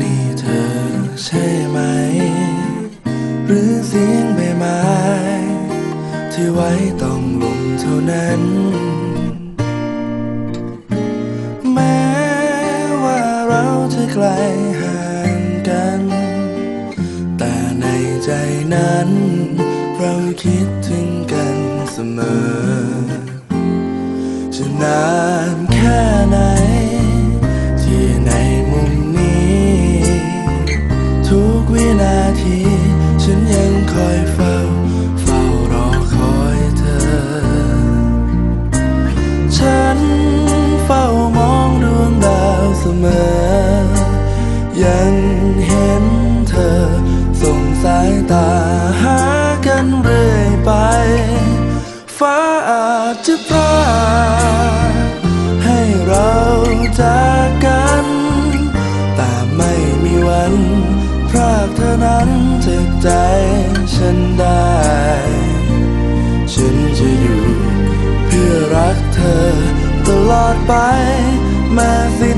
นี่เธอใช่ไหม หรือเสียงใบไม้ ที่ไว้ต้องลมเท่านั้น แม้ว่าเราจะไกลห่างกัน แต่ในใจนั้น เราคิดถึงกันเสมอจะนาน อยเฝ้า เฝ้ารอคอยเธอ ฉันเฝ้ามองดวงดาวเสมอ ยังเห็นเธอ ส่งสายตาหากันเรื่อยไป ฟ้าอาจจะพราให้เราจากกัน แต่ไม่มีวันพรากเธอนั้นจากใจ ฉันได้ ฉันจะอยู่เพื่อรักเธอตลอดไปแม้สิ้น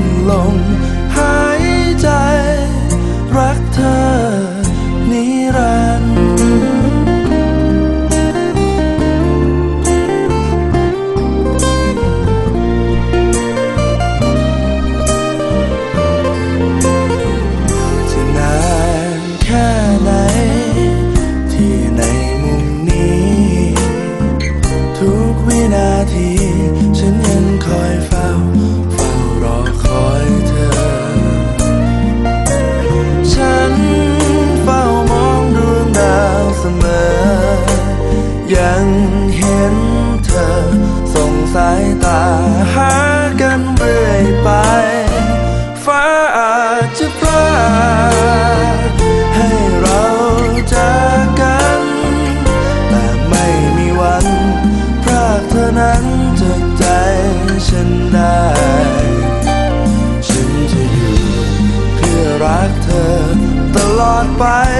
อ